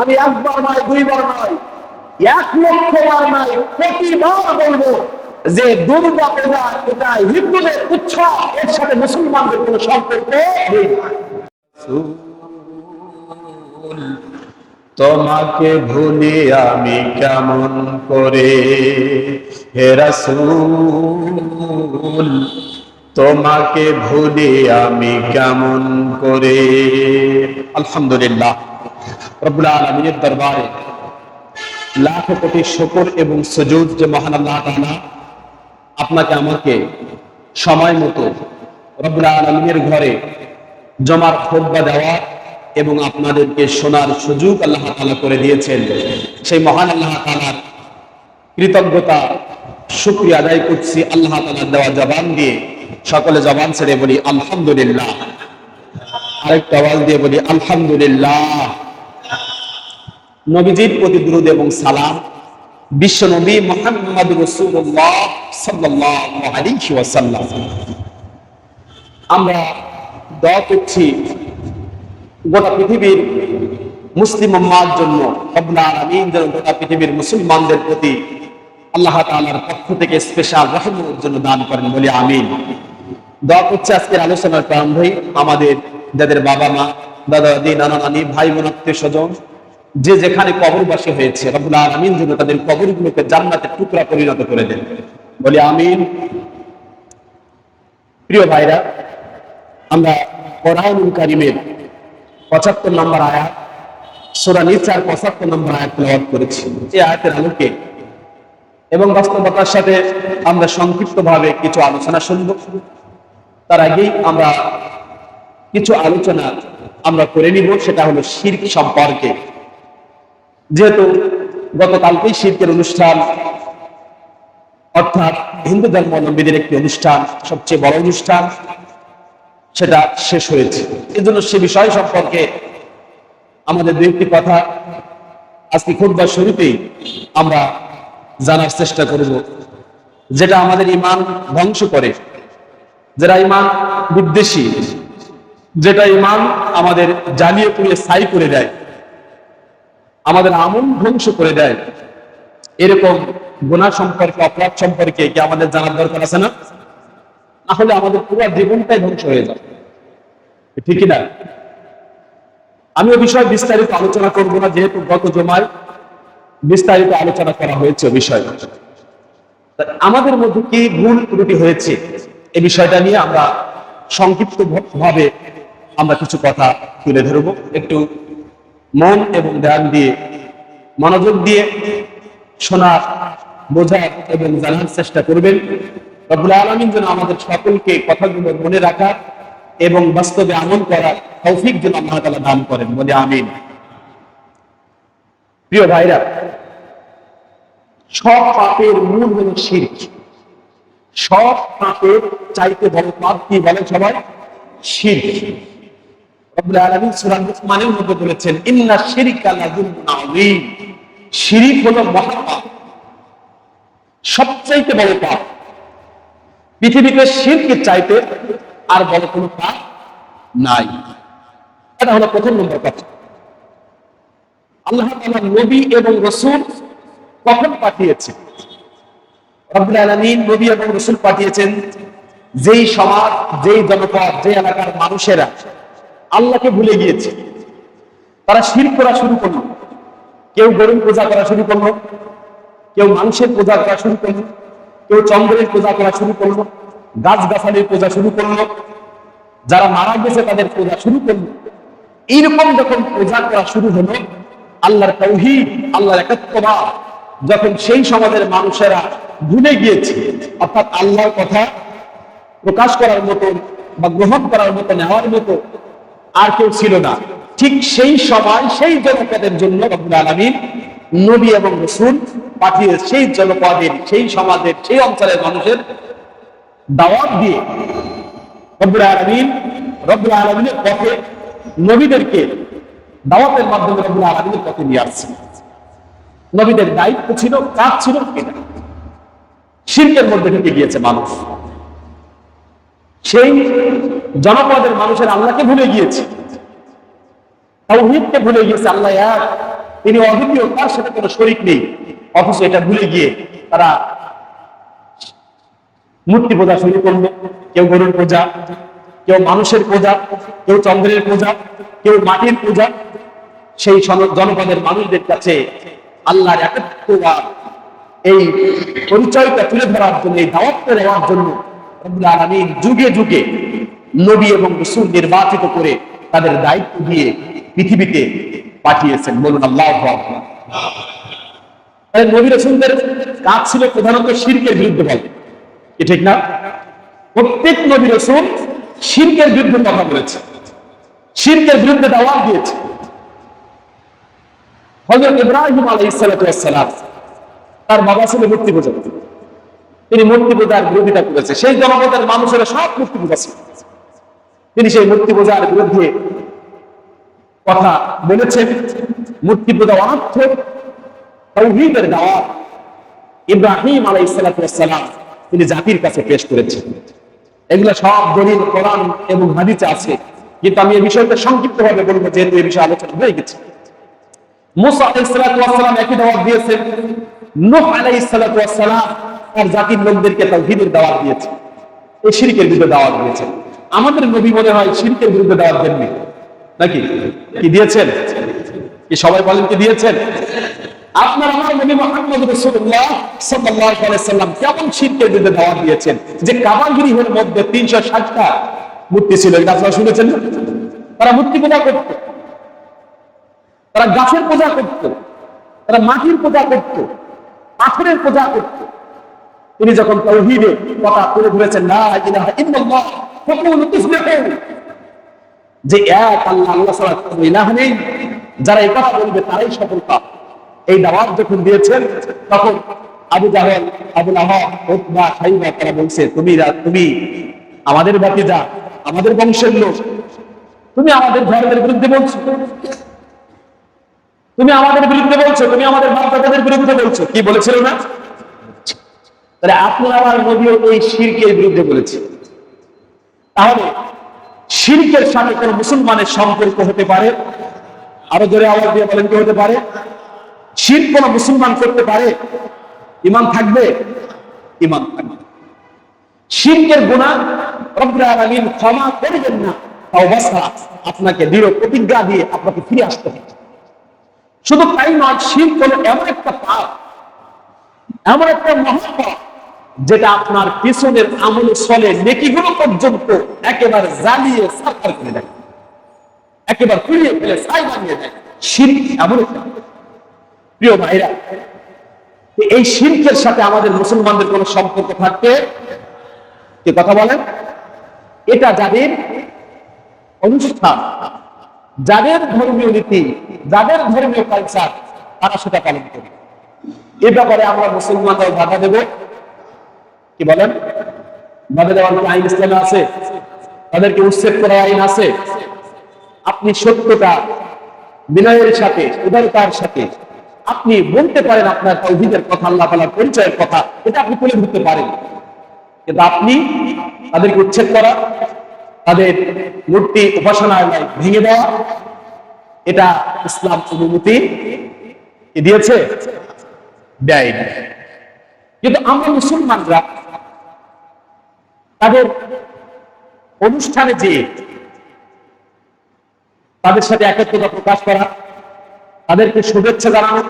আমি একবার নয়, দুইবার নয়, এক লক্ষ বার নয়, প্রতিবার বলব যে দুর্গা পূজা এটা হিন্দুদের উৎসব, এর সাথে মুসলমানদের কোনো সম্পর্ক নেই। তোমাকে ভুলি আমি কেমন করে? হে রাসূল, তোমাকে ভুলি আমি কেমন করে? আলহামদুলিল্লাহ। রব্বুল আলামিনের দরবারে লাখ কোটি শুকর এবং সুজুদ যে মহান আল্লাহ তাআলা আপনাকে, আমাকে সময় মতো রব্বুল আলামিনের ঘরে জমার খোদবা দেওয়া এবং আপনাদেরকে শোনার সুযোগ আল্লাহ তাআলা করে দিয়েছেন। সেই মহান আল্লাহ তাআলার কৃতজ্ঞতা, শুক্রিয়া আদায় করছি আল্লাহ তাআলার দেওয়া জবান দিয়ে। সকলে জবান ছেড়ে বলি, আলহামদুলিল্লাহ। আরেকটা আওয়াজ দিয়ে বলি, আলহামদুলিল্লাহ। নবীজির প্রতি দ্রুদ এবং সালাম বিশ্ব নবী মোহাম্মদ রসুল্লাহ আমরা দোয়া করছি গোটা পৃথিবীর মুসলিম উম্মার জন্য যেন গোটা পৃথিবীর মুসলমানদের প্রতি আল্লাহ তাআলার পক্ষ থেকে স্পেশাল রহমতের জন্য দান করেন বলে আমিন। দোয়া করছি আজকের আলোচনার প্রারম্ভেই আমাদের যাদের বাবা মা দাদা দাদি নানা নানি ভাই বোন আত্মীয় স্বজন যে যেখানে কবরবাসী হয়েছে, রব্বুল আলামিন যেন তাদের কবরগুলোকে জান্নাতের টুকরা পরিণত করে দেন। বলি আমিন। প্রিয় ভাইরা, আমরা কোরআনুল কারিমের পঁচাত্তর নম্বর আয়াত, সোরা নিচার পঁচাত্তর নম্বর আয়াত তেলাওয়াত করেছি। এই আয়াতের আলোকে এবং বাস্তবতার সাথে আমরা সংক্ষিপ্তভাবে কিছু আলোচনা শুনব। তার আগেই আমরা কিছু আলোচনা আমরা করে নিব, সেটা হলো শির্ক সম্পর্কে। যেহেতু গতকালকেই শির্কের অনুষ্ঠান, অর্থাৎ হিন্দু ধর্মাবলম্বীদের একটি অনুষ্ঠান, সবচেয়ে বড় অনুষ্ঠান, সেটা শেষ হয়েছে। এই জন্য সে বিষয় সম্পর্কে আমাদের দু একটি কথা আজকে খুববা শুরুতেই আমরা জানার চেষ্টা করব, যেটা আমাদের ইমান ধ্বংস করে, যেটা ইমান বিদ্বেষী, যেটা ইমান আমাদের জ্বালিয়ে পুড়িয়ে ছাই করে দেয়। আমাদের আমন ধ্বংস করে দেয়। এরকম গুণা সম্পর্কে, অপরাধ সম্পর্কে কি আমাদের জানার দরকার আছে না? তাহলে আমাদের পুরো জীবনটাই ধ্বংস হয়ে যাবে। ঠিকই না? আমি ওই বিষয়ে বিস্তারিত আলোচনা করব না, যেহেতু গত জমায় বিস্তারিত আলোচনা করা হয়েছে বিষয়। আমাদের মধ্যে কি ভুল ত্রুটি হয়েছে? এই বিষয়টা নিয়ে আমরা সংক্ষিপ্ত ভাবে আমরা কিছু কথা তুলে ধরব। একটু মন এবং ধ্যান দিয়ে, মনোযোগ দিয়ে শোনার, বোঝার এবং জানার চেষ্টা করবেন। রব্বুল আলমিন যেন আমাদের সকলকে কথাগুলো মনে রাখার এবং বাস্তবে আমল করার তৌফিক যেন আল্লাহ তালা দান করেন বলে আমিন। প্রিয় ভাইরা সব পাপের মূল হল শির্ক। সব পাপের চাইতে বড় পাপ কি বলেন সবাই? শির্ক। সবচাইতে বড় পাপ। পৃথিবীতে শিরকের চাইতে আর বড় কোনো পাপ নাই। এটা হলো প্রথম নম্বর কথা। আল্লাহ নবী এবং রাসূল কখন পাঠিয়েছে নবী এবং রাসূল পাঠিয়েছেন যেই সমাজ, যেই জনপদ যে এলাকার মানুষেরা আল্লাহকে ভুলে গিয়েছে। তারা শির করা শুরু করল। কেউ গরুর পূজা করা শুরু করল। কেউ মানুষের পূজা করা শুরু করল। কেউ চন্দ্রের পূজা করা শুরু করল। গাছ গাছালির পূজা শুরু করল। যারা মারা গেছে তাদের পূজা শুরু করল। এইরকম যখন পূজা করা শুরু হলো, আল্লাহর তৌহিদ, আল্লাহর একাত্মবাদ যখন সেই সমাজের মানুষেরা ভুলে গিয়েছে, অর্থাৎ আল্লাহর কথা প্রকাশ করার মতো বা গ্রহণ করার মতো নেওয়ার মতো আর কেউ ছিল না। ঠিক সেই সময় সেই জনপদের জন্য রব্বুল আলমিন নবী এবং রসুল পাঠিয়ে সেই জনপদের, সেই সমাজের, সেই অঞ্চলের মানুষের দাওয়াত দিয়ে রব্বুল আলমিন, রব্বুল আলমিনের পথে নবীদেরকে দাওয়াতের মাধ্যমে রব্বুল আলমিনের পথে নিয়ে আসছে নবীদের দায়িত্ব ছিল, কাজ ছিল এটা। শিল্পের মধ্যে ঢুকে গিয়েছে মানুষ। সেই জনপদের মানুষের আল্লাহকে ভুলে গিয়েছে। তাওহীদকে ভুলে গিয়েছে আল্লাহ এক। তিনি অদ্বিতীয়, তার সাথে কোনো শরিক নেই। অথচ এটা ভুলে গিয়ে তারা মূর্তি পূজা শুরু করল। কেউ গরুর পূজা, কেউ মানুষের পূজা, কেউ চন্দ্রের পূজা, কেউ মাটির পূজা। সেই জনপদের মানুষদের কাছে আল্লাহর একত্রবাদ এই পরিচয়টা তুলে ধরার জন্য, এই দাওয়াতটা নেওয়ার জন্য যুগে যুগে নবী এবং রসুল নির্বাচিত করে তাদের দায়িত্ব দিয়ে পৃথিবীতে পাঠিয়েছেন। বলুন, আল্লাহ নবী রসুলদের কাজ ছিল প্রধানত শিরকের বিরুদ্ধে বলে। কি ঠিক না? প্রত্যেক নবী রসুল শিরকের বিরুদ্ধে কথা বলেছে শিরকের বিরুদ্ধে দাওয়াত দিয়েছে। হজরত ইব্রাহিম আলাইসালাম তার বাবা ছিল মূর্তি পূজা তিনি মূর্তি পূজার বিরোধিতা করেছে। সেই জনপদের মানুষেরা সব মূর্তি পূজা ছিল। তিনি সেই মূর্তি পূজার বিরুদ্ধে কথা বলেছেন। মূর্তি পূজা অর্থ তৌহিদের দাওয়াত ইব্রাহিম আলাইসালাম তিনি জাতির কাছে পেশ করেছেন। এগুলো সব দলিল, কোরআন এবং হাদিসে আছে। কিন্তু আমি এই বিষয়টা সংক্ষিপ্ত ভাবে বলব, যেহেতু এই বিষয়ে আলোচনা হয়ে গেছে। মুসা আলাই আলাইসালাম একই দাওয়াত দিয়েছেন। নূহ আলাইসালাম তার জাতির লোকদেরকে তাওহীদের দাওয়াত দিয়েছে। এই শিরকের বিরুদ্ধে দাওয়াত দিয়েছেন আমাদের নবী মনে হয় শিরকের বিরুদ্ধে দাওয়াত দেননি। নাকি? কি দিয়েছেন? কি সবাই বলেন কি দিয়েছেন? আপনার আমার নবী মুহাম্মদ রাসূলুল্লাহ সাল্লাল্লাহু আলাইহি সাল্লাম কেমন শিরকের বিরুদ্ধে দাওয়াত দিয়েছেন? যে কাবা মধ্যে 360টা মূর্তি ছিল? তারা তারা গাছের পূজা করত। তারা মাটির পূজা করত। পাথরের পূজা করত। তিনি যখন তৌহিদে কথা তুলে ধরেছেন না ইলাহা ইল্লাল্লাহ ফাকুলু তুফলিহুন যে এক আল্লাহ আল্লাহ ছাড়া কোনো ইলাহ নেই, যারা এই কথা বলবে তারাই সফল পাবে এই দাওয়াত যখন দিয়েছেন, তখন আবু জাহেল আবুল আহাব উতবা, সাইবা, তারা বলছে, তুমি তুমি আমাদের বাতিজা আমাদের বংশের লোক। তুমি আমাদের ধর্মের বিরুদ্ধে বলছো। তুমি আমাদের বিরুদ্ধে বলছো, তুমি আমাদের বাপদাদাদের বিরুদ্ধে বলছো। কি বলেছিল না? তাহলে আপনার আমার নবীও এই শিরকের বিরুদ্ধে বলেছে তাহলে শিরকের সাথে কোন মুসলমানের সম্পর্ক হতে পারে? আরও জোরে আওয়াজ দিয়ে বলেন কি হতে পারে? শির কোন মুসলমান করতে পারে? ইমান থাকবে? ইমান থাকবে। শিরকের গুণা আলামিন ক্ষমা করবেন না বাসা আপনাকে দৃঢ় প্রতিজ্ঞা দিয়ে আপনাকে ফিরে আসতে হবে। শুধু তাই নয়, শির কোন এমন একটা পাপ, এমন একটা মহাপাপ যেটা আপনার পিছনের আমলে চলে নেকিগুলো পর্যন্ত একেবারে জ্বালিয়ে সাফার করে দেয়। একেবারে পুড়িয়ে ফেলে, ছাই বানিয়ে দেয়। শির এমন প্রিয় ভাইরা, এই শিরকের সাথে আমাদের মুসলমানদের কোনো সম্পর্ক থাকতে কি কথা বলেন এটা যাদের অনুষ্ঠান, যাদের ধর্মীয় নীতি, যাদের ধর্মীয় কালচার তারা সেটা পালন করে এ ব্যাপারে আমরা মুসলমানরাও বাধা দেব। কি বলেন? বাধা দেওয়ার কি আইন ইসলামে আছে? তাদেরকে উচ্ছেদ করার আইন আছে? আপনি সত্যতা বিনয়ের সাথে, উদারতার সাথে, আপনি বলতে পারেন আপনার তৌহিদের কথা, আল্লাহ তালার পরিচয়ের কথা, এটা আপনি তুলে ধরতে পারেন। কিন্তু আপনি তাদেরকে উচ্ছেদ করা, তাদের মূর্তি উপাসনায় ভেঙে দেওয়া, এটা ইসলাম অনুমতি দিয়েছে? দেয় না। কিন্তু আমরা মুসলমানরা তাদের অনুষ্ঠানে যে তাদের সাথে একত্রতা প্রকাশ করা, তাদেরকে শুভেচ্ছা জানানো,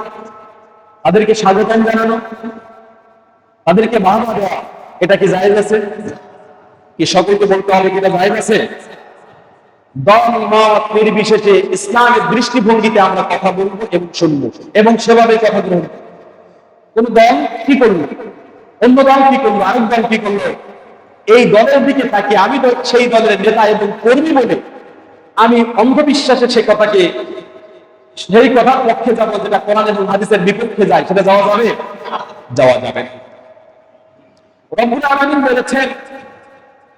তাদেরকে স্বাগতম জানানো, তাদেরকে বাহবা দেওয়া, এটা কি জায়েজ আছে? কি সকলকে বলতে হবে কিনা জায়েজ আছে? দল মত নির্বিশেষে ইসলামের দৃষ্টিভঙ্গিতে আমরা কথা বলব এবং শুনব এবং সেভাবে কথা করব। কোন দল কি করল? অন্য দল কি করল? আরেক দল কি করল? এই দলের দিকে তাকিয়ে আমি তো সেই দলের নেতা এবং কর্মী বলে আমি অন্ধবিশ্বাসে সে কথাকে সেই কথার পক্ষে যাব, যেটা কোরআন এবং হাদিসের বিপক্ষে যায়, সেটা যাওয়া যাবে? যাওয়া যাবে। রব্বুল আলামিন বলেছেন,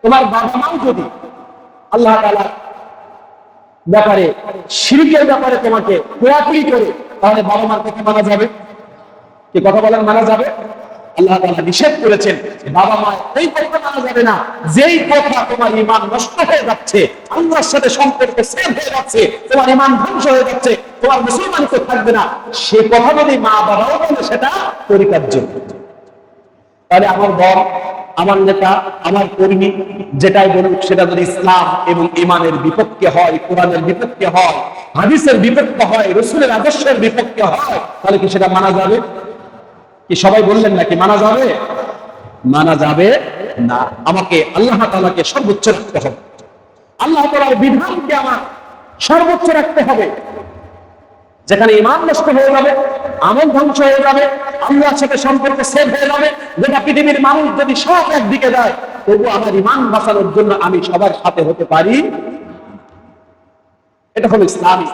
তোমার বাবা মাও যদি আল্লাহ তাআলা ব্যাপারে, শিরকের ব্যাপারে তোমাকে পোড়াপুরি করে, তাহলে বাবা মার কথা মানা যাবে? কি কথা বলেন? মানা যাবে? আল্লাহ তাআলা নিষেধ করেছেন বাবা মা, এই কথা মানা যাবে না। যেই কথা তোমার নষ্ট হয়ে যাচ্ছে, আল্লাহর সাথে সম্পর্ক সেভ হয়ে যাচ্ছে, তোমার ধ্বংস হয়ে যাচ্ছে, তোমার মুসলমানিত্ব থাকবে না। সে কথা যদি মা বাবাও বলে, সেটা পরিকার্য তাহলে আমার আমার নেতা, আমার কর্মী, যেটাই বলুক, সেটা যদি ইসলাম এবং ইমানের বিপক্ষে হয়, কোরআনের বিপক্ষে হয়, হাদিসের বিপক্ষে হয়, রসুলের আদর্শের বিপক্ষে হয়, তাহলে কি সেটা মানা যাবে? কি সবাই বললেন নাকি মানা যাবে? মানা যাবে না। আমাকে আল্লাহ তালাকে সর্বোচ্চ রাখতে হবে। আল্লাহ তালার বিধানকে আমার সর্বোচ্চ রাখতে হবে। যেখানে ইমান নষ্ট হয়ে যাবে, আমল ধ্বংস হয়ে যাবে, আল্লাহর সাথে সম্পর্ক সেভ হয়ে যাবে যেটা পৃথিবীর মানুষ যদি সব একদিকে যায়, তবু আমার ইমান বাঁচানোর জন্য আমি সবার সাথে হতে পারি। এটা হলো ইসলামী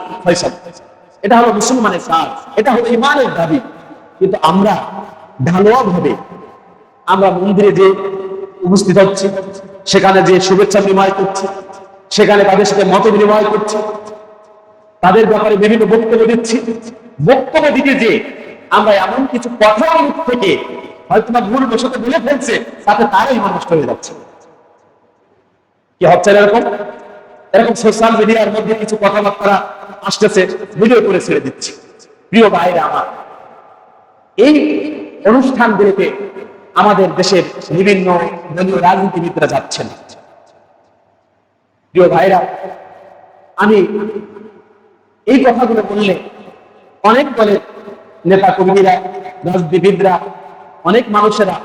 এটা হলো মুসলমানের কাজ। এটা হলো ইমানের দাবি। কিন্তু আমরা ঢালোয়া ভাবে আমরা মন্দিরে যে উপস্থিত হচ্ছি, সেখানে যে শুভেচ্ছা বিনিময় করছি, সেখানে তাদের সাথে মত বিনিময় করছি, তাদের ব্যাপারে বিভিন্ন বক্তব্য দিচ্ছি। বক্তব্য দিতে যে আমরা এমন কিছু কথা মুখ থেকে হয়তো না ভুল বসত বলে ফেলছে, তাতে তারাই মানুষ হয়ে যাচ্ছে। কি হচ্ছে এরকম? এরকম সোশ্যাল মিডিয়ার মধ্যে কিছু কথাবার্তা আসতেছে ভিডিও করে ছেড়ে দিচ্ছি। প্রিয় ভাইরা আমার এই অনুষ্ঠানগুলোতে আমাদের দেশের বিভিন্ন দলীয় রাজনীতিবিদরা যাচ্ছেন। প্রিয় ভাইরা, আমি এই কথাগুলো বললে অনেক দলের নেতা কর্মীরা রাজনীতিবিদরা, অনেক মানুষেরা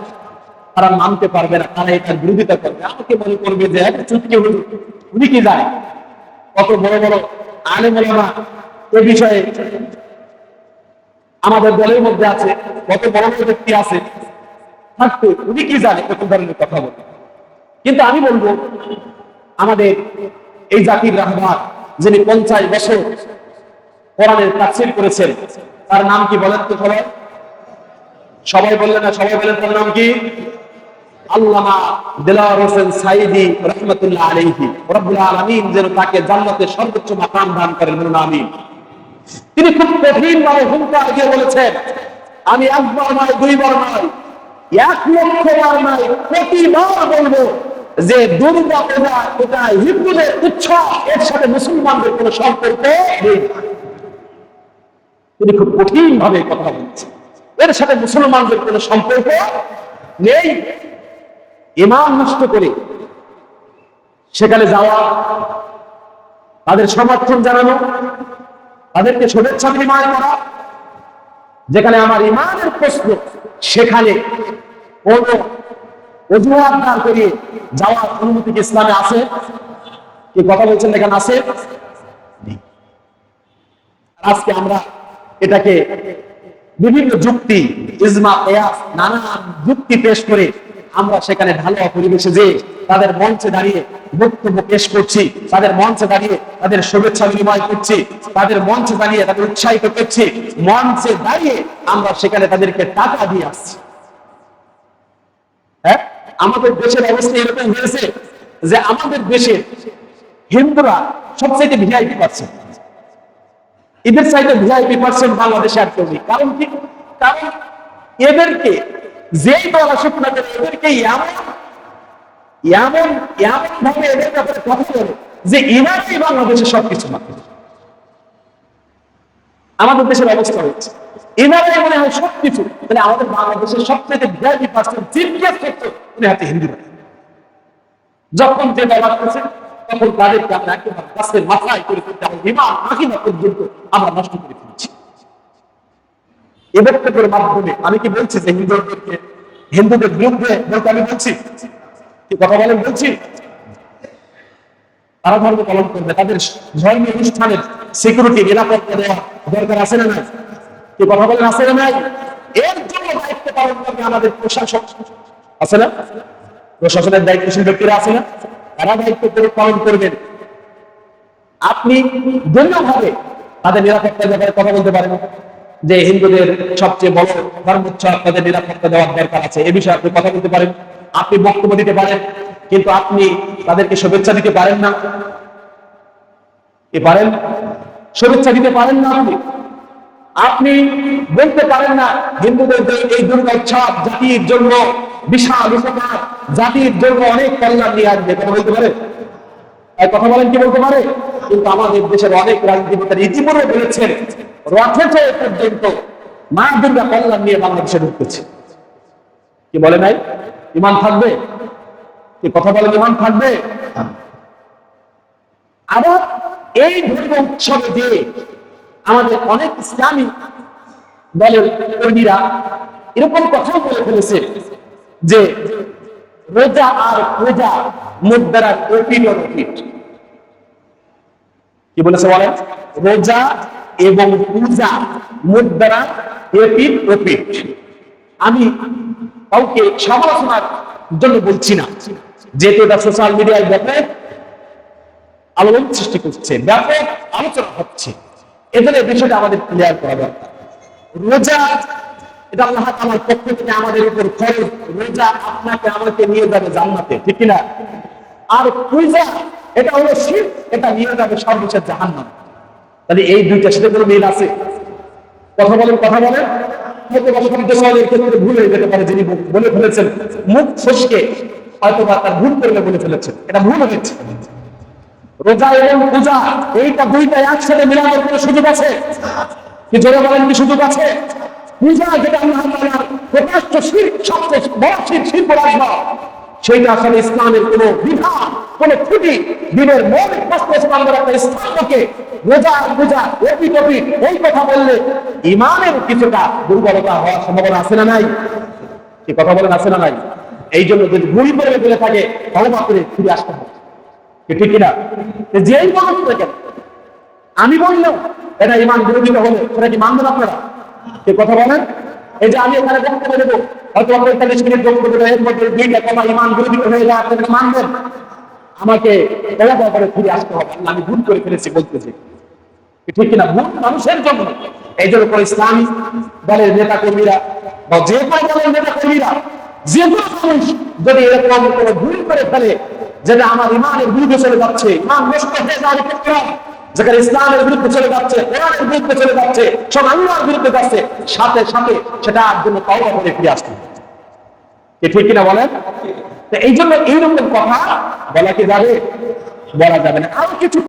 তারা মানতে পারবে না, তারা এটার বিরোধিতা করবে। আমাকে মনে করবে যে একটা চুটকি হল, উনি কি যায় কত বড় বড় আলেমা এ বিষয়ে আমাদের দলের মধ্যে আছে, কত বড় ব্যক্তি আছে। থাকতে উনি কি জানে এরকম ধরনের কথা বলে। কিন্তু আমি বলব, আমাদের এই জাতির রাহবার যিনি পঞ্চাশ বছর কোরআনের তাফসীর করেছেন, তার নাম কি বলেন তো সবাই? সবাই বললেন না, সবাই বলেন তার নাম কি? আল্লামা দিলাওয়ার হোসেন সাইদি রহমতুল্লাহ আলাইহি। রব্বুল আলামিন যেন তাকে জান্নাতের সর্বোচ্চ মাকাম দান করেন, বলুন আমিন। তিনি খুব কঠিন ভাবে হুঙ্কার দিয়ে বলেছেন, আমি একবার নয়, দুইবার নয়, এক লক্ষ বার নয়, প্রতিবার বলব যে দুর্গা পূজা এটা হিন্দুদের উৎসব এর সাথে মুসলমানদের কোনো সম্পর্ক নেই। তিনি খুব কঠিন ভাবে কথা বলছেন। এর সাথে মুসলমানদের কোনো সম্পর্ক নেই। ইমান নষ্ট করে সেখানে যাওয়া, তাদের সমর্থন জানানো তাদেরকে শুভেচ্ছা বিনিময় করা। যেখানে আমার ইমানের প্রশ্ন, সেখানে কোন অজুহাত দাঁড় করিয়ে যাওয়ার অনুমতি ইসলামে আছে? কি কথা বলছেন এখানে আছে? আজকে আমরা এটাকে বিভিন্ন যুক্তি, ইজমা নানান যুক্তি পেশ করে আমরা সেখানে ঢালুয়া পরিবেশে যে তাদের মঞ্চে দাঁড়িয়ে বক্তব্য পেশ করছি, তাদের মঞ্চে দাঁড়িয়ে তাদের শুভেচ্ছা বিনিময় করছি, তাদের মঞ্চে দাঁড়িয়ে তাদের উৎসাহিত করছি, মঞ্চে দাঁড়িয়ে আমরা সেখানে তাদেরকে টাকা দিয়ে আসছি। হ্যাঁ? আমাদের দেশের অবস্থা এরকম হয়েছে যে আমাদের দেশে হিন্দুরা সবচেয়ে ভিআইপি পার্সেন্ট এদের চাইতে ভিআইপি পার্সেন্ট বাংলাদেশে আর কেউ নেই। কারণ কি? কারণ এদেরকে যেই দল আসুক না কেন, এদেরকে এমন এমন এমন ভাবে এদের ব্যাপারে কথা বলে যে বাংলাদেশের সবকিছু না আমাদের দেশের অবস্থা হচ্ছে, এনারাই মনে হয় সবকিছু তাহলে আমাদের বাংলাদেশের সবচেয়ে ভিআইপি পার্সেন্ট করতো উনি হাতে হিন্দুরা যখন যে ব্যবহার করছে তখন তাদেরকে আমরা একেবারে মাথায় করে ফেলতে বিমান মাহিনা পর্যন্ত আমরা নষ্ট করে ফেলছি। বক্তব্যের মাধ্যমে আমি কি বলছি যে হিন্দুদেরকে, হিন্দুদের বিরুদ্ধে বলতে আমি বলছি? কথা বলেন বলছি? তারা ধর্ম পালন করবে, তাদের ধর্মীয় অনুষ্ঠানের সিকিউরিটি নিরাপত্তা দেওয়া দরকার আছে না নাই? কি কথা বলেন, আছে না নাই? এর জন্য দায়িত্ব পালন করবে আমাদের প্রশাসক আছে না? প্রশাসনের দায়িত্বশীল ব্যক্তিরা আছে না? তারা দায়িত্ব পালন করবেন। আপনি দলীয়ভাবে তাদের নিরাপত্তার ব্যাপারে কথা বলতে পারেন। যে হিন্দুদের সবচেয়ে বড় ধর্মোৎসব তাদের নিরাপত্তা দেওয়ার দরকার আছে। এ বিষয়ে আপনি কথা বলতে পারেন। আপনি বক্তব্য দিতে পারেন, কিন্তু আপনি তাদেরকে শুভেচ্ছা দিতে পারেন না। পারেন? শুভেচ্ছা দিতে পারেন না আপনি? আপনি বলতে পারেন না, হিন্দুদের এই দুর্গা উৎসব জাতির জন্য বিশাল উপকার জাতির জন্য অনেক কল্যাণ নিয়ে আসবে। কথা বলতে তাই কথা বলেন কি বলতে পারে? কিন্তু আমাদের দেশের অনেক রাজনীতিবিদ ইতিপূর্বে বলেছেন রথে চেয়ে পর্যন্ত মা দুর্গা কল্যাণ নিয়ে বাংলাদেশে ঢুকতেছে। কি বলে নাই? ইমান থাকবে? কি কথা ইমান থাকবে? আবার এই ধর্মীয় উৎসবে দিয়ে আমাদের অনেক ইসলামী দলের কর্মীরা এরকম কথাও বলে ফেলেছে যে রোজা আর দ্বারা প্রফিট কি বলেছে বলেন? রোজা এবং পূজা, মুখ দ্বারা প্রফিট প্রফিট আমি কাউকে সমালোচনার জন্য বলছি না, যেহেতু এটা সোশ্যাল মিডিয়ায় ব্যাপক আলোড়ন সৃষ্টি করছে, ব্যাপক আলোচনা হচ্ছে। এজন্য এই বিষয়টা আমাদের ক্লিয়ার করা দরকার। রোজা, এটা আল্লাহ আমার পক্ষ থেকে আমাদের উপর খরচ রোজা আপনাকে আমাকে নিয়ে যাবে জান্নাতে, ঠিক কি না আর পূজা, এটা হলো শিব এটা নিয়ে যাবে সর্বশেষ জাহান্নাম। তাহলে এই দুইটার সাথে কোনো মিল আছে? কথা বলেন কথা বলেন। যেতে পারে যিনি বলে ফেলেছেন। মুখ হয়তো বা তার ভুল করলে বলে এটা ভুল হয়েছে রোজা পূজা দুইটা সুযোগ আছে? কি সুযোগ আছে? পূজা যেটা বড় সেইটা আসলে ইসলামের কোনো বিধান। কোনো ত্রুটি দিনের মৌলিক প্রশ্ন ইসলামের একটা স্তম্ভকে রোজা টপি এই কথা বললে ইমানের কিছুটা দুর্বলতা হওয়ার সম্ভাবনা আছে না নাই? কি কথা বলেন, আছে না নাই? এই জন্য যদি ভুল করে থাকে, ক্ষমা করে ফিরে আসতে হবে। ঠিক কিনা? যেই বলুন না কেন আমি বললাম এটা ইমান বিরোধিতা হলে সেটা কি মানবেন আপনারা? সে কথা বলেন? এই যে আমি এখানে বক্তব্য দেবো হয়তো পঁয়তাল্লিশ মিনিট এর মধ্যে দুইটা কথা ইমান বিরোধিতা হয়ে যায়, আপনারা মানবেন? আমাকে এলাকা করে ফিরে আসতে হবে। আমি ভুল করে ফেলেছি বলতেছি। ঠিক কিনা? ভুল মানুষের জন্য। এই জন্য করে ইসলামী দলের নেতা কর্মীরা বা যে কোনো দলের নেতা কর্মীরা যে কোনো মানুষ যদি এরকম কোনো ভুল করে ফেলে যেটা আমার ইমানের বিরুদ্ধে চলে যাচ্ছে, ইমান নষ্ট হয়ে যাওয়ার ক্ষেত্রে, যেখানে ইসলামের বিরুদ্ধে চলে যাচ্ছে, কোরআনের বিরুদ্ধে চলে যাচ্ছে, সব আল্লাহর বিরুদ্ধে যাচ্ছে, সাথে সাথে সেটা আর জন্য তওবা করে ফিরে আসতে ঠিক কিনা বলেন? এই জন্য এইরকম কথা বলা কি যাবে বলা যাবে না। আরও কিছু